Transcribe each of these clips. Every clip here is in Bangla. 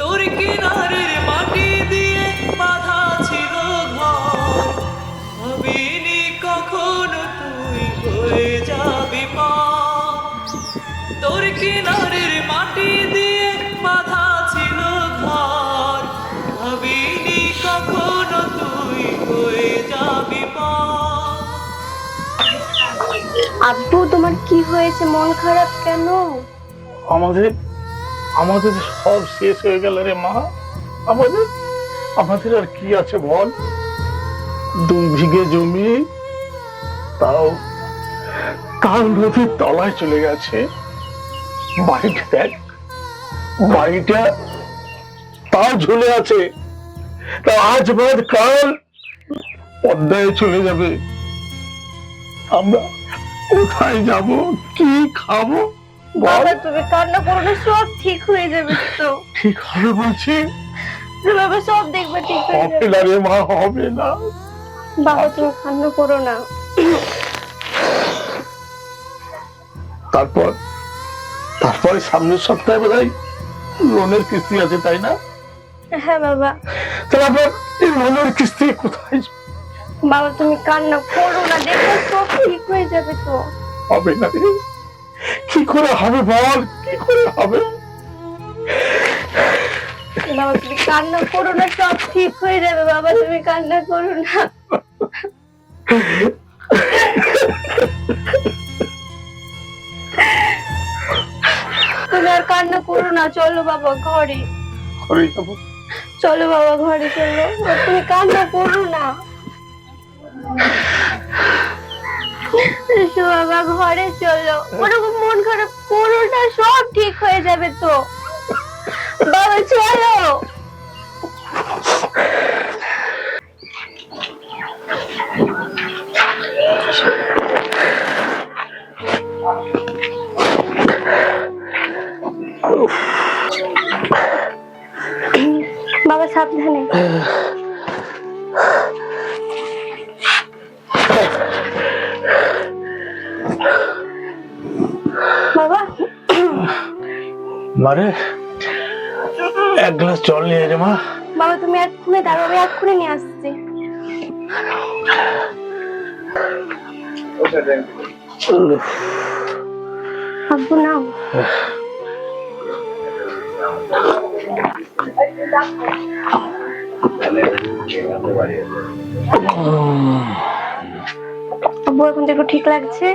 তোর কিনারের মাটি দিয়ে বাঁধা ছিল ঘর। ভাবিনি কখনো তুই হয়ে যাবি মা তোর কিনারের মাটি দিয়ে বাঁধা ছিল ঘর। ভাবিনি কখনো তুই হয়ে যাবি মা আব্বু তোমার কি হয়েছে? মন খারাপ কেন? আমাদের আমাদের সব শেষ হয়ে গেল রে মা। আমাদের আমাদের আর কি আছে বল? দুই বিঘে জমি, তাও তাও নদীর তলায় চলে গেছে। বাড়িটা দেখ, বাড়িটা তাও ঝুলে আছে। তা আজ বাদ কাল পদ্মায় চলে যাবে। আমরা কোথায় যাব, কি খাব? বাবা তুমি কান্না করো না সব ঠিক হয়ে যাবে তো। ঠিক হবে বলছি? বাবা সব দেখবে ঠিক হয়ে যাবে। না রে মা হবে না। বাবা তুমি কান্না করো না। তারপর তারপরে সামনের সপ্তাহে বোধ হয় লোনের কিস্তি আছে তাই না? হ্যাঁ বাবা। তারপর এই লোনের কিস্তি কোথায়? বাবা তুমি কান্না করো না দেখো সব ঠিক হয়ে যাবে তো। হবে না কি করে হবে বল? কি করে হবে? বাবা তুমি কান্না করো না সব ঠিক হয়ে যাবে বাবা তুমি কান্না করো না। তুমি আর কান্না করো না চলো বাবা ঘরে। ঘরে যাব। চলো বাবা ঘরে চলো। তুমি কান্না করো না। এসো বাবা ঘরে চলো। ওরকম মন খারাপ করো সব ঠিক হয়ে যাবে তো। বাবা, চলো। বাবা, সাবধানে। মারে এক গ্লাস জল নিয়ে রে মা। বাবা তুমি এক্ষুনি দাঁড়াও আমি এক্ষুনি নিয়ে আসছি। আব্বু নাও। আব্বু এখন তো একটু ঠিক লাগছে?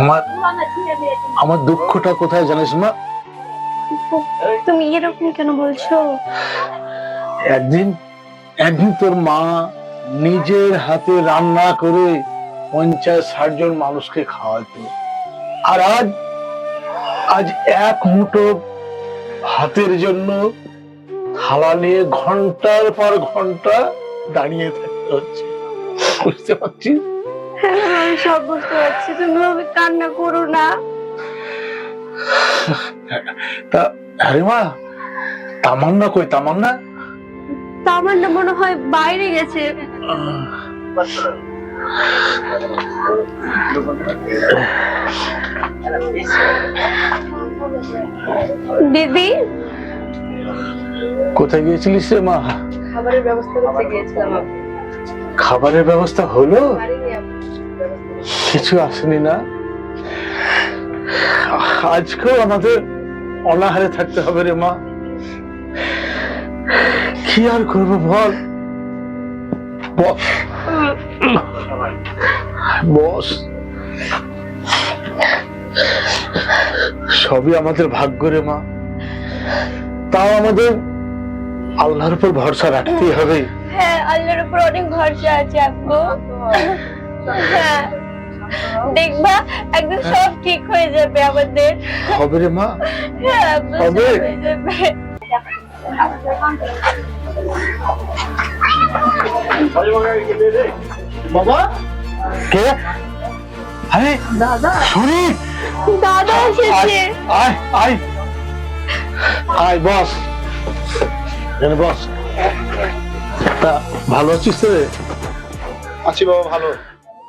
আমার আমার দুঃখটা কোথায় জানিস মা? তুমি এরকম কেন বলছো? একদিন একদিন তোর মা নিজের হাতে রান্না করে পঞ্চাশ ষাট জন মানুষকে খাওয়াতো। আর আজ আজ এক মুঠো হাতের জন্য থালা নিয়ে ঘণ্টার পর ঘণ্টা দাঁড়িয়ে থাকতে হচ্ছে। বুঝতে পারছিস? হ্যাঁ আমি সব বুঝতে পারছি তুমি ওকে কান্না করো না। তা আরে মা তামান্না কই তামান্না? তামার না মনে হয় বাইরে গেছে। দিদি? কোথায় গিয়েছিলিস রে মা? খাবারের ব্যবস্থা করতে গিয়েছিলাম। খাবারের ব্যবস্থা হলো। কিছু আসেনি না। আজকেও আমাদের অনাহারে থাকতে হবে রে মা। কি আর করব বল? বস। সবই আমাদের ভাগ্য রে মা। তাও আমাদের আল্লাহর উপর ভরসা রাখতেই হবে। হ্যাঁ আল্লাহর উপর অনেক ভরসা আছে আব্বু। হ্যাঁ। দেখবা একদিন সব ঠিক হয়ে যাবে আমাদের। হবে রে মা। হ্যাঁ সব হবে? হয়ে যাবে। বাবা? কে? আরে দাদা। শরীর দাদা এসেছে। আয় আয় আয়। বস। বস। তা ভালো আছিস রে? আছি বাবা ভালো।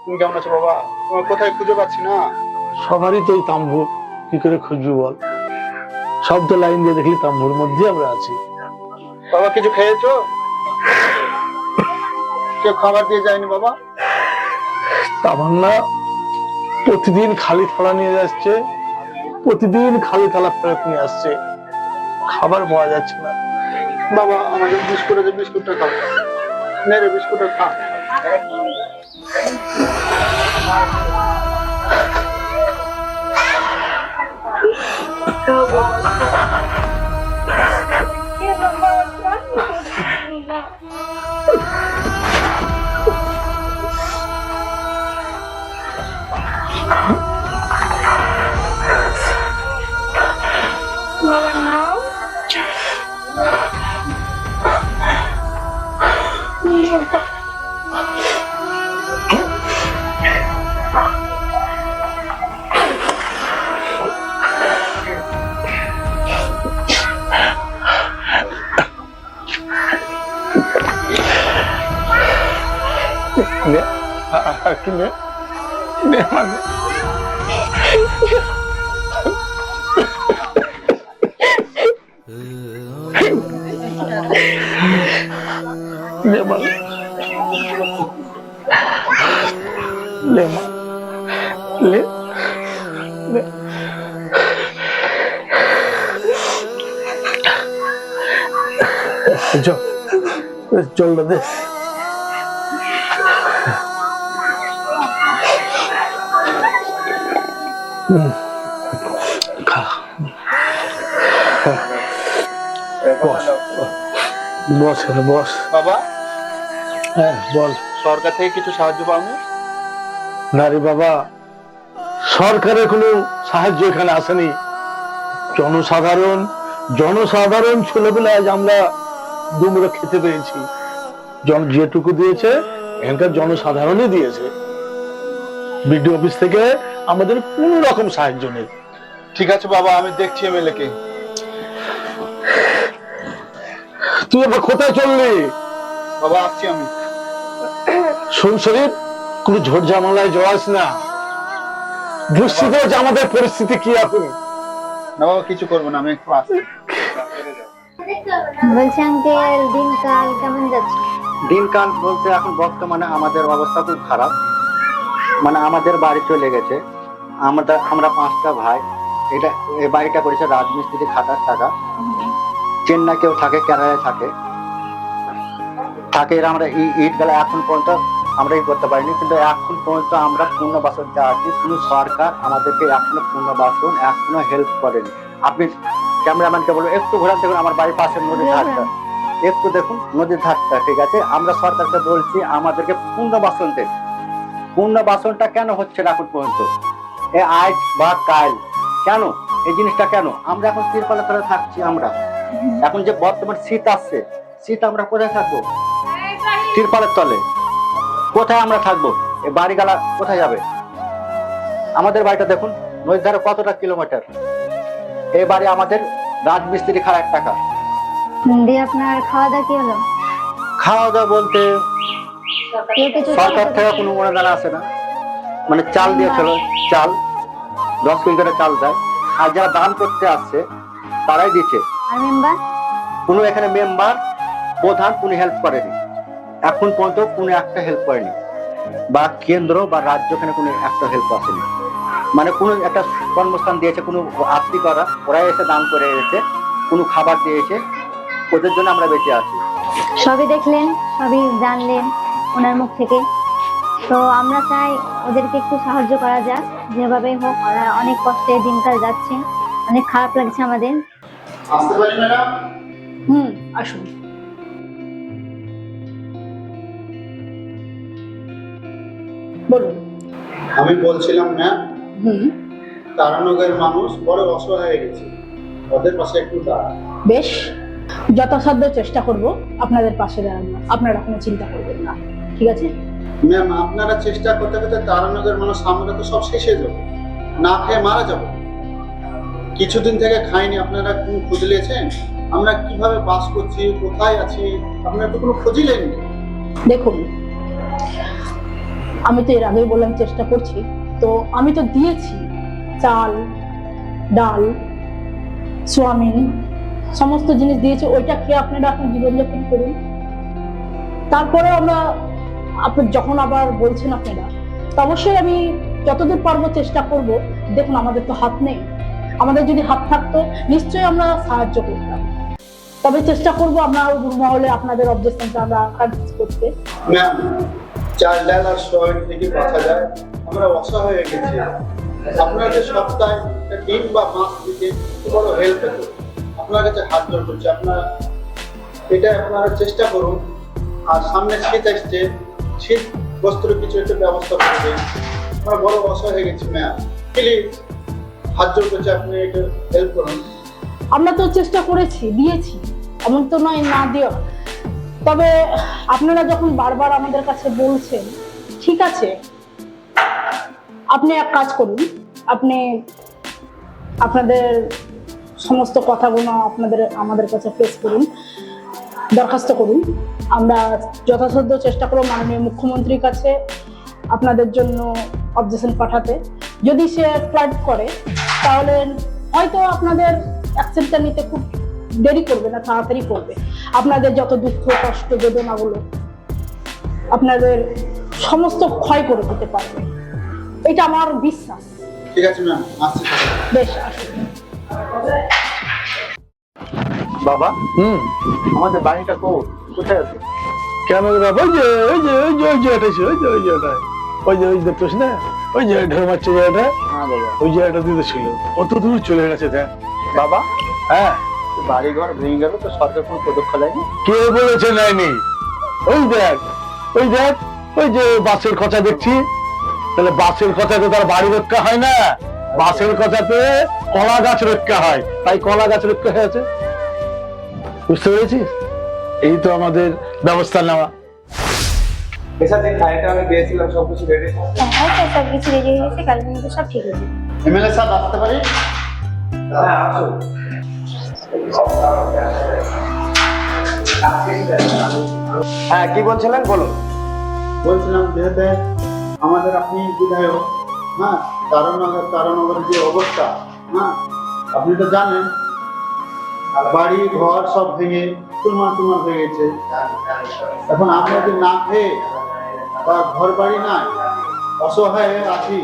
তুমি কেমন আছো বাবা? তোমার কোথায় খুঁজে পাচ্ছি না? সবারই তো এই তাম্বু। কি করে খুঁজবি বল? শব্দ লাইন দিয়ে দেখলি তাম্বুর মধ্যে আমরা আছি। বাবা কিছু খেয়েছো? কেউ খাবার দিয়ে যায়নি বাবা? তামান্না প্রতিদিন খালি থালা নিয়ে যাচ্ছে। প্রতিদিন খালি থালা ফেরত নিয়ে আসছে। খাবার পাওয়া যাচ্ছে না। বাবা আমাদের বিস্কুট আছে বিস্কুটটা খাও। নে রে বিস্কুটটা খা। নে, আ- আ- একটু নে। নে, মা, নে। নে, মা, নে। লে, বস। বস বস। বাবা? হ্যাঁ বল। সরকার থেকে কিছু সাহায্য পাওনি? নারী বাবা সরকারের কোনো সাহায্য এখানে আসেনি। জনসাধারণ জনসাধারণ ছিল বলে আজ আমরা দুমরা খেতে পেয়েছি জন যেটুকু দিয়েছে এখানকার জনসাধারণই দিয়েছে। বিডিও অফিস থেকে আমাদের কোন রকম সাহায্য নেই। ঠিক আছে বাবা আমি দেখছি এমএলএ কে তুই আবার কোথায় চললি? বাবা আসছি আমি। শোন শরীফ কোনো ঝোট ঝামেলায় জড়াস না। বুঝছি তো যে আমাদের পরিস্থিতি কি এখন? না বাবা কিছু করব না আমি একটু আসছি। বলছি আঙ্কেল দিনকাল কেমন যাচ্ছে? দিনকাল বলতে এখন বর্তমানে আমাদের অবস্থা খুব খারাপ। মানে আমাদের বাড়ি চলে গেছে। আমাদের আমরা পাঁচটা ভাই। এটা এই বাড়িটা করেছে রাজমিস্ত্রি খাটার টাকা। চেন্নাই কেউ থাকে কেরালায় থাকে। থাকে এরা আমরা ইট গেলে এখন পর্যন্ত আমরা ই করতে পারিনি কিন্তু এখন পর্যন্ত আমরা পূর্ণবাসন যা আছি কোনো সরকার আমাদেরকে এখনও পূর্ণবাসন এখনও হেল্প করেনি। আপনি ক্যামেরাম্যানকে বলব একটু ঘোরান দেখুন আমার বাড়ির পাশের নদীর ধারটা। একটু দেখুন নদীর ধারটা ঠিক আছে? আমরা সরকারকে বলছি আমাদেরকে পূর্ণ বাসন দেন। পূর্ণ বাসনটা কেন হচ্ছে না এখন পর্যন্ত? এ আজ বা কাল। কেন? এই জিনিসটা কেন? আমরা এখন তিরপালের তলে থাকছি আমরা। এখন যে বর্তমান শীত আসছে শীত আমরা কোথায় থাকব? তিরপালের তলে কোথায় আমরা থাকব? এই বাড়িগালা কোথায় যাবে? আমাদের বাড়িটা দেখুন নদীর ধারে কতটা কিলোমিটার? এই বাড়ি আমাদের রাজমিস্ত্রি খারাপ টাকা। দিয়ে আপনার খাওয়া দাওয়া কি হলো? খাওয়া দাওয়া বলতে সরকার থেকে কোনো অনুদান আসে না। মানে চাল দিয়েছিল চাল দশ করে চাল দেয়। আর যারা দান করতে আসছে তারাই দিচ্ছে। কোনো এখানে মেম্বার প্রধান কোনো হেল্প করেনি। এখন পর্যন্ত কোনো একটা হেল্প করেনি। বা কেন্দ্র বা রাজ্য এখানে কোনো একটা হেল্প আসেনি। মানে কোনো একটা কর্মস্থান দিয়েছে কোনো আত্মী করা ওরাই এসে দান করে এসেছে কোনো খাবার দিয়েছে ওদের জন্য আমরা বেঁচে আছি। সবই দেখলেন সবই জানলেন ওনার মুখ থেকে। তো আমরা চাই ওদেরকে একটু সাহায্য করা যাক যেভাবে হোক ওরা অনেক কষ্টে দিনকাল যাচ্ছে। অনেক খারাপ লাগছে আমাদের। আসতে পারি ম্যাডাম? হুম আসুন। বলুন। আমি বলছিলাম ম্যাম হুম। তারানগরের মানুষ বড় অসহায় হয়ে গেছে। ওদের পাশে একটু দাঁড়ান। বেশ যথাসাধ্য চেষ্টা করব আপনাদের পাশে দাঁড়ানো আপনারা কোনো চিন্তা করবেন না। ঠিক আছে? ম্যাম আপনারা চেষ্টা করতে করতে তারানগরের মানুষ আমরা তো সব শেষ হয়ে যাব। না খেয়ে মারা যাব। কিছুদিন থেকে খাইনি, আপনারা কোনো খোঁজ নিয়েছেন? আমরা কীভাবে বাস করছি, কোথায় আছি, আপনারা তো কোনো খোঁজই নেননি দেখুন, আমি তো এর আগেই বললাম চেষ্টা করছি, তো আমি তো দিয়েছি চাল, ডাল, সোয়াবিন, সমস্ত জিনিস দিয়েছে, ওইটা খেয়ে আপনারা এখন জীবনযাপন করুন। তারপরে আমরা আপনি যখন আবার বলছেন আপনারা, তো অবশ্যই আমি যতদূর পারব চেষ্টা করব। দেখুন, আমাদের তো হাত নেই। আমাদের যদি হাত থাকতো, নিশ্চয়ই আমরা সাহায্য করতাম। তবে চেষ্টা করব আমরা মহলে আপনাদের অবজেকশনটা আমরা কাজ করতে। চার ডাল আর থেকে বাঁচা যায়। আমরা অসহায় হয়ে গেছি। আপনাদের সপ্তাহে ডিম বা মাছ দিতে বড় হেল্প হতো আপনার কাছে হাত জোর করছি। আপনারা এটা আপনারা চেষ্টা করুন। আর সামনে শীত আসছে শীত বস্ত্র কিছু একটা ব্যবস্থা করে দিন আমরা বড় অসহায় হয়ে গেছি ম্যাম প্লিজ হাত জোর করছি, আপনি একটু হেল্প করুন। আমরা তো চেষ্টা করেছি, দিয়েছি। এমন তো নয়, না দিও। তবে আপনারা যখন বারবার আমাদের কাছে বলছেন, ঠিক আছে, আপনি এক কাজ করুন। আপনি আপনাদের সমস্ত কথাগুলো আপনাদের, আমাদের কাছে প্রেস করুন, দরখাস্ত করুন। আমরা যথাসাধ্য চেষ্টা করব মাননীয় মুখ্যমন্ত্রীর কাছে আপনাদের জন্য অবজেকশন পাঠাতে। যদি সে ফ্লাইট করে তাহলে হয়তো আপনাদের অ্যাকশনটা নিতে খুব দেরি করবে না তাড়াতাড়ি করবে। আপনাদের যত দুঃখ কষ্ট বেদনাগুলো আপনাদের সমস্ত ক্ষয় করে দিতে পারবে। এটা আমার বিশ্বাস। ঠিক আছে ম্যাম আসছি। বেশ বাবা? হুম। আমাদের বাড়িটা কো- কোথায় আছে? ওই যে ওই যে ওই যে ওই যে ওই যে ওই যে ওটা ওই যে ওই দেখতেছ না? ওই যে ঢেউ মারছে যে এটা হ্যাঁ ওই জায়গাটা দিতে ছিল। কত দূর চলে গেছে দেখ। বাবা? হ্যাঁ। বাড়ি ঘর ভেঙে গেল তো সরকার কোনো পদক্ষেপ নেয়নি? কে বলেছে নেয়নি। ওই দেখ ওই দেখ ওই যে বাসের কথা দেখছি। তাহলে বাসের কথাতে তার বাড়ি রক্ষা হয় না। বাসের কথাতে কলা গাছ রক্ষা হয়। তাই কলা গাছ রক্ষা হয়েছে। বুঝতে পেরেছিস? এই তো আমাদের ব্যবস্থা নেওয়া। এসা যে খাইটা আমি দিয়েছিলাম রেডি হ্যাঁ তো সব কিছু রেডি হয়ে গেছে সব ঠিক হয়ে যাবে। এমএলএ সাহেব আসতে পারি? হ্যাঁ আসো। হ্যাঁ কি বলছিলেন বলুন। বলছিলাম যেহেতু আমাদের আপনি বিধায়ক হ্যাঁ তারানগর তারানগরের যে অবস্থা হ্যাঁ আপনি তো জানেন বাড়ি ঘর সব ভেঙে তুলমার তুলমার হয়ে গেছে এখন আমরা যদি না খেয়ে বা ঘর বাড়ি নাই অসহায় আছি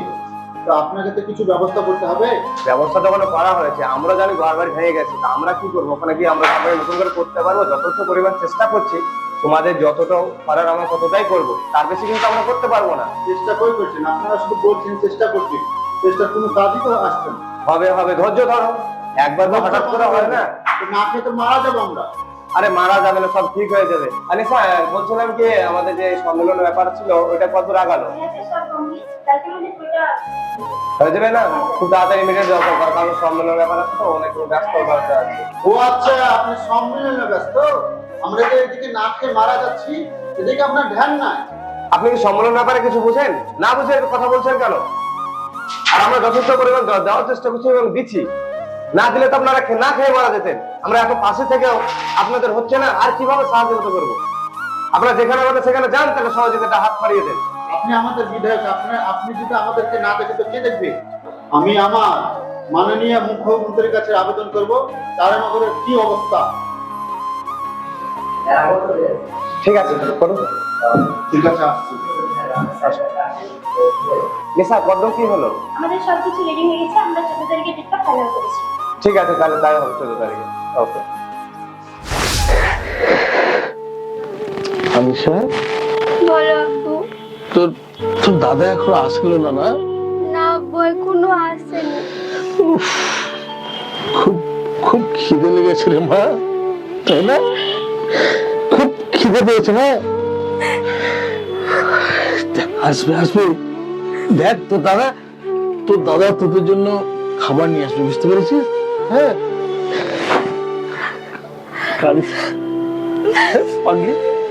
তো আপনাকে তো কিছু ব্যবস্থা করতে হবে? ব্যবস্থা তো ওখানে করা হয়েছে। আমরা জানি ঘর বাড়ি ভেঙে গেছে তা আমরা কি করব? ওখানে কি আমরা ঘর নতুন করে করতে পারব? যথেষ্ট পরিমাণ চেষ্টা করছি। তোমাদের যতটা পারার আমরা ততটাই করব। তার বেশি কিন্তু আমরা করতে পারব না। চেষ্টা করে করছেন? আপনারা শুধু বলছেন চেষ্টা করছি। চেষ্টার কোনো কাজই তো আসছে না। হবে হবে। ধৈর্য ধরো। একবার তো হঠাৎ করে হয় না। না খেয়ে তো মারা যাব আমরা। আরে মারা যাবে না সব ঠিক হয়ে যাবে। আরে স্যার বলছিলাম কি আমাদের যে সম্মেলনের ব্যাপার ছিল ওইটা কত আগালো হয়ে যাবে না? খুব তাড়াতাড়ি ইমিডিয়েট দরকার কারণ সম্মেলনের ব্যাপার আছে তো অনেক ব্যস্ত ব্যাপার আছে ও আচ্ছা আপনি সম্মেলনে ব্যস্ত? আমরা যে এদিকে না খেয়ে মারা যাচ্ছি? এদিকে আপনার ধ্যান নাই। আপনি কি সম্মেলনের ব্যাপারে কিছু বুঝেন? না বুঝে কথা বলছেন কেন? আর আমরা যথেষ্ট পরিমাণ দেওয়া- দেওয়ার চেষ্টা করছি এবং দিচ্ছি। না দিলে তো আপনারা না খেয়ে মারা যেতেন? আমরা এত পাশে থেকেও আপনাদের হচ্ছে না আর কীভাবে সাহায্য করব আপনারা যেখানে আমাদের সেখানে যান তাহলে সহযোগিতা হাত পাড়িয়ে দেন। আপনি আমাদের বিধায়ক আপনি আপনি যদি আমাদেরকে না দেখে তো কে দেখবে? আমি আমার মাননীয় মুখ্যমন্ত্রীর কাছে আবেদন করব তারানগরের কি অবস্থা? ঠিক আছে করুন ঠিক আছে আসছি। নিশা কত কি হলো? আমাদের সব কিছু রেডি হয়ে গেছে আমরা চোদ্দ তারিখে ডেটটা ফাইনাল করেছি। ঠিক আছে তাহলে তাই হবে চোদ্দ তারিখে ওকে। আমি স্যার? বলো আপু তোর তোর দাদা এখন আসলো না না? না বই কোনো আসেনি। খুব খুব খিদে লেগেছে রে মা। তাই না? খুব খিদে পেয়েছে না আসবে আসবে। দেখ তোর দাদা তোর দাদা তোদের জন্য খাবার নিয়ে আসবে বুঝতে পেরেছিস? হ্যাঁ।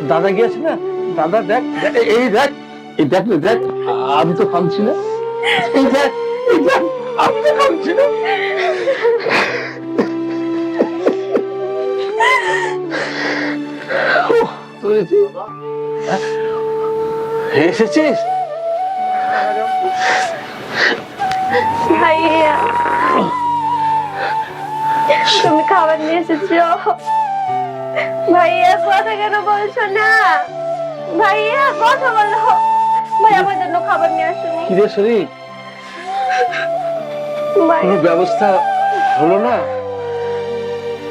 দাদা গিয়েছে না? দাদা দেখ এই- দেখ এই দেখ না দেখ আমি তো কামছি না। এই দেখ এই দেখ আমি তো কামছি না। উহ, তুই এসেছিস? হ্যাঁ? এসেছিস? ভাইয়া। তুমি খাবার নিয়ে এসেছ। ভাইয়া কথা কেন বলছো না? ভাইয়া কথা বলো। ভাই আমার জন্য খাবার নিয়ে আসুনি। কিরে শরীর? ভাই। কোনো ব্যবস্থা হলো না?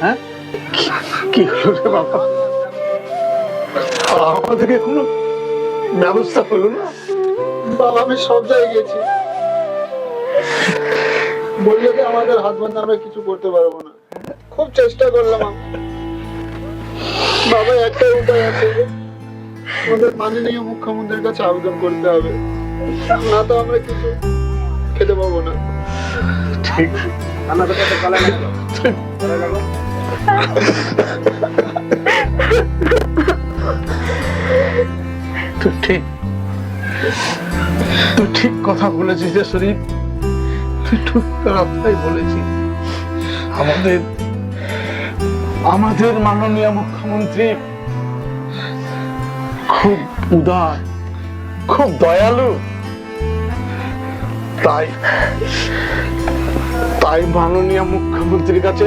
হ্যাঁ? কি- কি হলো রে বাবা? আমাদেরকে কোনো ব্যবস্থা হলো না? বাবা আমি সব জায়গায় গেছি বলল যে আমাদের হাত বান্ধা আমরা কিছু করতে পারব না। খুব চেষ্টা করলাম বাবা একটা উপায় আছে আমাদের মাননীয় মুখ্যমন্ত্রীর কাছে আবেদন করতে হবে। না তো আমরা কিছু খেতে পাবো না। ঠিক। তুই ঠিক। তুই ঠিক কথা বলেছিস যে শরীর তুই ঠিক কথাই বলেছিস আমাদের আমাদের মাননীয় মুখ্যমন্ত্রী খুব উদার, খুব দয়ালু। তাই তাই মাননীয় মুখ্যমন্ত্রীর কাছে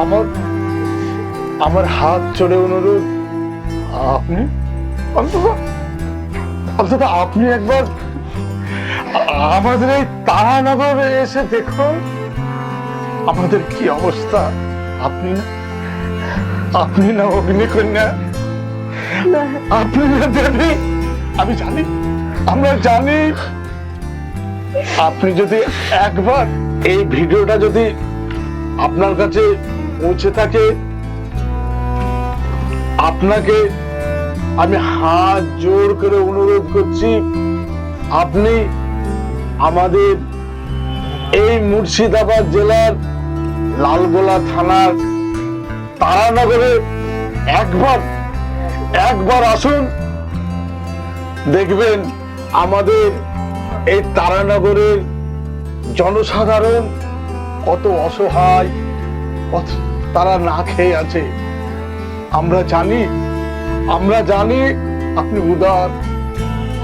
আমার আমার হাত চড়ে অনুরোধ। আপনি? অন্তত অন্তত আপনি একবার আমাদের এই তারানগরে এসে দেখুন। আমাদের কি অবস্থা? আপনি না? আপনি না অগ্নিকন্যা আপনি না দেবী। আমি জানি আমরা জানি। আপনি যদি একবার এই ভিডিওটা যদি আপনার কাছে পৌঁছে থাকে আপনাকে আমি হাত জোর করে অনুরোধ করছি আপনি আমাদের এই মুর্শিদাবাদ জেলার লালগোলা থানার তারানগরে একবার একবার আসুন। দেখবেন আমাদের এই তারানগরের জনসাধারণ কত অসহায়, কত তারা না খেয়ে আছে। আমরা জানি আমরা জানি আপনি উদার,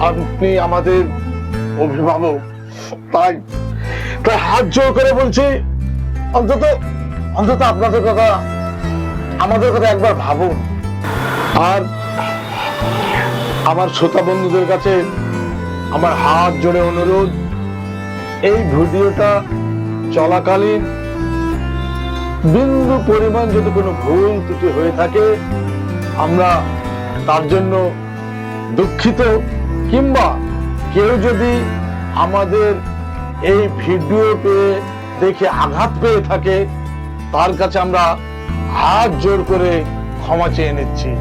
আপনি আমাদের অভিভাবক, তাই তাই হাত জোর করে বলছি, অন্তত অন্তত আপনাদের কথা আমাদের কথা একবার ভাবুন। আর আমার শ্রোতা বন্ধুদের কাছে আমার হাত জোড়ে অনুরোধ, এই ভিডিওটা চলাকালীন বিন্দু পরিমাণ যদি কোনো ভুল ত্রুটি হয়ে থাকে, আমরা তার জন্য দুঃখিত। কিংবা কেউ যদি আমাদের এই ভিডিও পেয়ে দেখে আঘাত পেয়ে থাকে, তার কাছে আমরা হাত জোর করে ক্ষমা চেয়ে নিচ্ছি